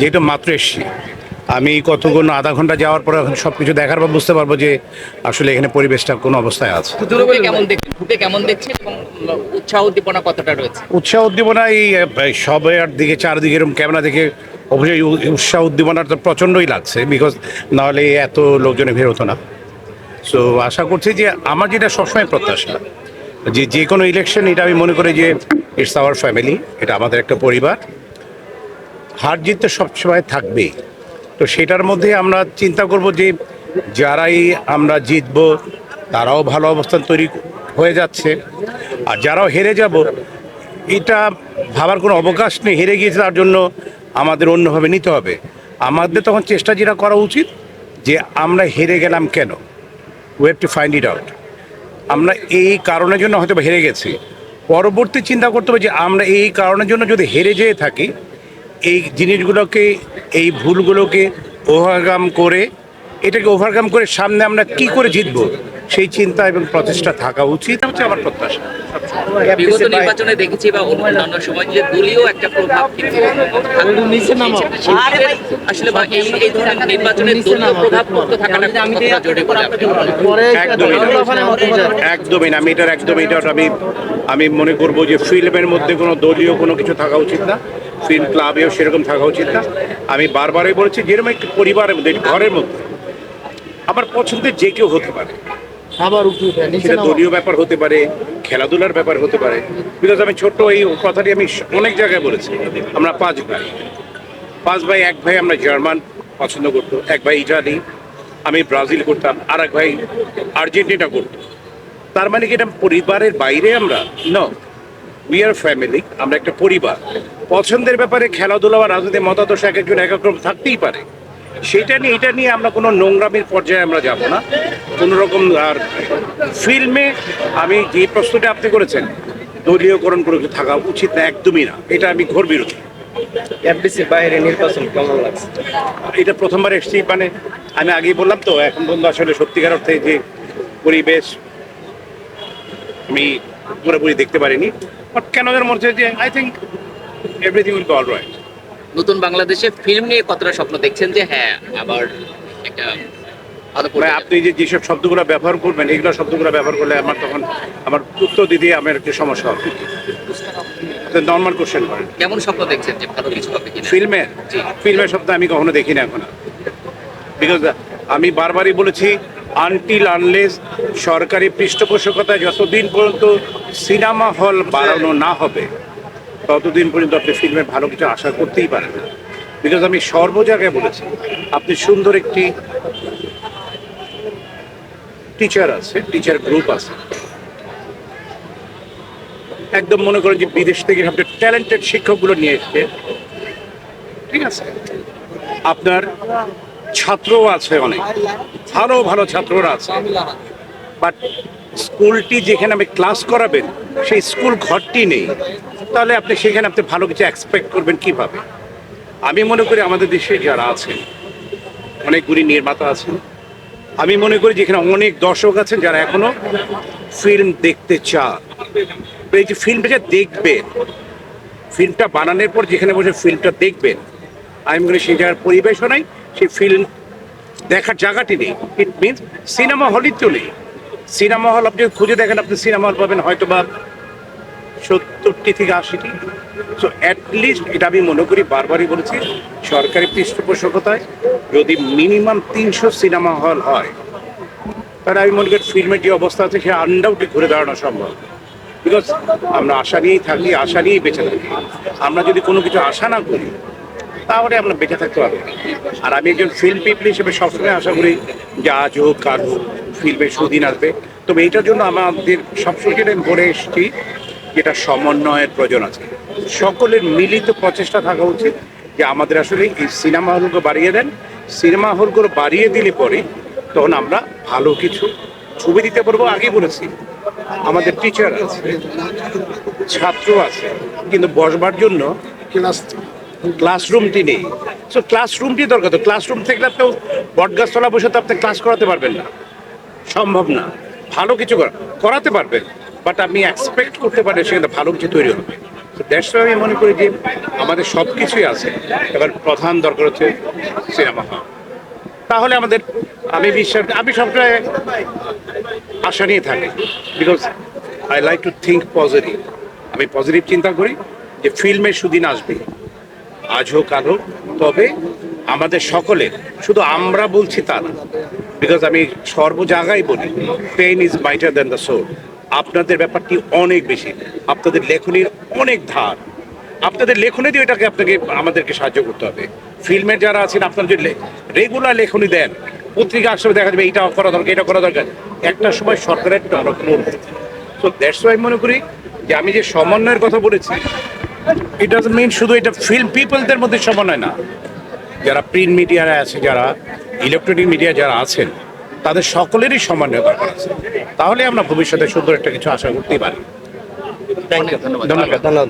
যেহেতু মাত্র এসছি। আমি কতক্ষণ আধা ঘণ্টা যাওয়ার পরে এখন সব কিছু দেখার পর বুঝতে পারব যে আসলে এখানে পরিবেশটা কোন অবস্থায় আছে। উৎসাহ উদ্দীপনা কতটা রয়েছে? উৎসাহ উদ্দীপনা এই সবার দিকে চারদিকে এরকম ক্যামেরা দেখে অবশ্যই উৎসাহ উদ্দীপনার তো প্রচণ্ডই লাগছে বিকজ নাহলে এত লোকজনে ভিড় হতো না। সো আশা করছি যে আমার যেটা সবসময় প্রত্যাশা যে যে কোনো ইলেকশন এটা আমি মনে করি যে ইটস আওয়ার ফ্যামিলি এটা আমাদের একটা পরিবার। হার জিত তো সবসময় থাকবেই। তো সেটার মধ্যে আমরা চিন্তা করব যে, যারাই আমরা জিতবো, তারাও ভালো অবস্থান তৈরি হয়ে যাচ্ছে। আর যারাও হেরে যাব, এটা ভাবার কোনো অবকাশ নেই, হেরে গিয়েছে তার জন্য আমাদের অন্যভাবে নিতে হবে। আমাদের তখন চেষ্টা যেটা করা উচিত, যে আমরা হেরে গেলাম কেন? Have to find it out আমরা এই কারণের জন্য হয়তো হেরে গেছি। পরবর্তী চিন্তা করতে হবে যে, আমরা এই কারণের জন্য যদি হেরে যেয়ে থাকি এই জিনিসগুলোকে এই ভুলগুলোকে ওভারকাম করে এটাকে ওভারকাম করে সামনে আমরা কি করে জিতবো? সেই চিন্তা এবং প্রচেষ্টা থাকা উচিত। হচ্ছে আমার প্রত্যাশা। বিগত নির্বাচনে দেখেছি বা অন্যান্য সময় যে দলীয় একটা প্রভাব আসলে বা এই এই ধরনের নির্বাচনে দলীয় প্রভাব মুক্ত থাকাটা। একদমই না। আমি এটার একদমই এটা আমি আমি মনে করব যে ফিল্মের মধ্যে কোনো দলীয় কোনো কিছু থাকা উচিত না। ফিল্ম ক্লাবেও সেরকম থাকা উচিত না। আমি বারবারই বলেছি যেরকম একটি পরিবারের মধ্যে ঘরের মধ্যে আমার পছন্দের যে কেউ হতে পারে। আবার সেটা দলীয় ব্যাপার হতে পারে খেলাধুলার ব্যাপার হতে পারে। বিকজ আমি ছোট্ট এই কথাটি আমি অনেক জায়গায় বলেছি। আমরা পাঁচ ভাই। পাঁচ ভাই এক ভাই আমরা জার্মান পছন্দ করতো। এক ভাই ইটালি আমি ব্রাজিল করতাম। আর এক ভাই আর্জেন্টিনা করতো। তার মানে কি এটা পরিবারের বাইরে আমরা? ন উই আর ফ্যামিলি আমরা একটা পরিবার। পছন্দের ব্যাপারে খেলাধুলা বা রাজনীতি মতাদর্শ এক একজন এক রকম থাকতেই পারে। সেটা নিয়ে এটা নিয়ে আমরা কোনো নোংরামির পর্যায়ে আমরা যাব না। কোনো রকম আর ফিল্মে আমি যে প্রশ্নটা আপনি করেছেন দলীয়করণ করে থাকা উচিত না একদমই না। এটা আমি ঘোর বিরোধী। এফডিসি বাইরে নির্বাচন কেমন লাগছে? এটা প্রথমবার এসেছি মানে আমি আগেই বললাম তো এখন বন্ধু আসলে সত্যিকার অর্থে যে পরিবেশ আমি পুরোপুরি দেখতে পারিনি। বাট কেন যেন মনে হচ্ছে যে I think everything will be all right নতুন বাংলাদেশে ফিল্ম নিয়ে কতটা স্বপ্ন দেখছেন যে হ্যাঁ আবার একটা মানে আপনি যে যেসব শব্দগুলো ব্যবহার করবেন এগুলো শব্দগুলো ব্যবহার করলে আমার তখন আমার উত্তর দিতে আমার একটু সমস্যা হবে। নর্মাল কোশ্চেন করেন কেমন স্বপ্ন দেখছেন যে ভালো কিছু হবে কিনা? ফিল্মের ফিল্মের শব্দ আমি কখনো দেখি না এখন। বিকজ আমি বারবারই বলেছি আনটিল আনলেস সরকারি পৃষ্ঠপোষকতায় যতদিন পর্যন্ত সিনেমা হল বাড়ানো না হবে, ততদিন পর্যন্ত আপনি ফিল্মের ভালো কিছু আশা করতেই পারেন বিকজ আমি সর্ব জায়গায় বলেছি, আপনি সুন্দর একটি টিচার আছে টিচার গ্রুপ আছে। একদম মনে করেন যে বিদেশ থেকে আপনি ট্যালেন্টেড শিক্ষকগুলো নিয়ে এসছে। ঠিক আছে? আপনার ছাত্রও আছে অনেক। ভালো ভালো ছাত্ররা আছে। বাট স্কুলটি যেখানে আপনি ক্লাস করাবেন, সেই স্কুল ঘরটি নেই। তাহলে আপনি সেখানে আপনি ভালো কিছু এক্সপেক্ট করবেন কীভাবে? আমি মনে করি আমাদের দেশে যারা আছেন, অনেকগুলি নির্মাতা আছেন, আমি মনে করি যেখানে অনেক দর্শক আছেন যারা এখনও ফিল্ম দেখতে চান। এই যে ফিল্মটা দেখবেন ফিল্মটা বানানোর পর যেখানে বসে ফিল্মটা দেখবেন, আমি মনে সেই জায়গার পরিবেশও নাই সেই ফিল্ম দেখার জায়গাটি নেই। ইট মিনস সিনেমা হলই তো নেই সিনেমা হল আপনি খুঁজে দেখেন, আপনি সিনেমা হল পাবেন হয়তো বা সত্তরটি থেকে আশিটি। সো অ্যাটলিস্ট এটা আমি মনে করি বারবারই বলেছি, সরকারি পৃষ্ঠপোষকতায় যদি মিনিমাম তিনশো সিনেমা হল হয়, তাহলে আমি মনে করি ফিল্মের যে অবস্থা আছে, সে আনডাউটলি ঘুরে দাঁড়ানো সম্ভব। বিকজ আমরা আশা নিয়েই থাকি, আশা নিয়েই বেঁচে থাকি। আমরা যদি কোনো কিছু আশা না করি তাহলে আমরা বেঁচে থাকতে পারব। আর আমি একজন ফিল্ম পিপল হিসেবে সবসময় আশা করি যে আজ হোক, কাল হোক ফিল্মে সুদিন আসবে। তবে এইটার জন্য আমাদের সবসময় যেটা আমি বলে এসেছি, যেটা সমন্বয়ের প্রয়োজন আছে। সকলের মিলিত প্রচেষ্টা থাকা উচিত যে আমাদের আসলে এই সিনেমা হলগুলো বাড়িয়ে দেন। সিনেমা হলগুলো বাড়িয়ে দিলে পরে তখন আমরা ভালো কিছু ছবি দিতে পারব। আগে বলেছি, আমাদের টিচার আছে ছাত্র আছে, কিন্তু বসবার জন্য ক্লাস ক্লাসরুমটি নেই সো ক্লাসরুমটি দরকার তো। ক্লাসরুম থেকে আপনি বটগাছতলা বসে তো আপনি ক্লাস করাতে পারবেন না। সম্ভব না। ভালো কিছু করা- করাতে পারবেন বাট আপনি এক্সপেক্ট করতে পারেন সেখানে ভালো কিছু তৈরি হবে। দ্যাটস আমি মনে করি যে আমাদের সব কিছুই আছে। এবার প্রধান দরকার হচ্ছে সিনেমা হল। তাহলে আমাদের, আমি বিশ্বাস, আমি সবসময় আশা নিয়ে থাকি। Because I like to think positive আমি পজিটিভ চিন্তা করি যে ফিল্মের সুদিন আসবে আজ হোক আলো তবে আমাদের সকলের, শুধু আমরা বলছি তা না বিকজ আমি সর্ব জায়গায় বলি pen is mightier than the soul আপনাদের ব্যাপারটি অনেক বেশি, আপনাদের লেখনির অনেক ধার। আপনাদের লেখনী দিয়ে এটাকে আপনাকে, আমাদেরকে সাহায্য করতে হবে। ফিল্মের যারা আছেন, আপনারা যদি রেগুলার লেখনী দেন, পত্রিকা আসলে দেখা যাবে এটা করা দরকার এটা করা দরকার। একটা সময় সরকারের নড়বে সো দ্যাটস ওয়াই মনে করি যে আমি যে সমন্বয়ের কথা বলেছি ইট ডাজ মিন শুধু এটা ফিল্ম পিপলদের মধ্যে সমন্বয় না। যারা প্রিন্ট মিডিয়ায় আছে যারা ইলেকট্রনিক মিডিয়া যারা আছেন তাদের সকলেরই সমন্বয় দরকার আছে। তাহলে আমরা ভবিষ্যতে সুন্দর একটা কিছু আশা করতেই পারি। ধন্যবাদ। ধন্যবাদ।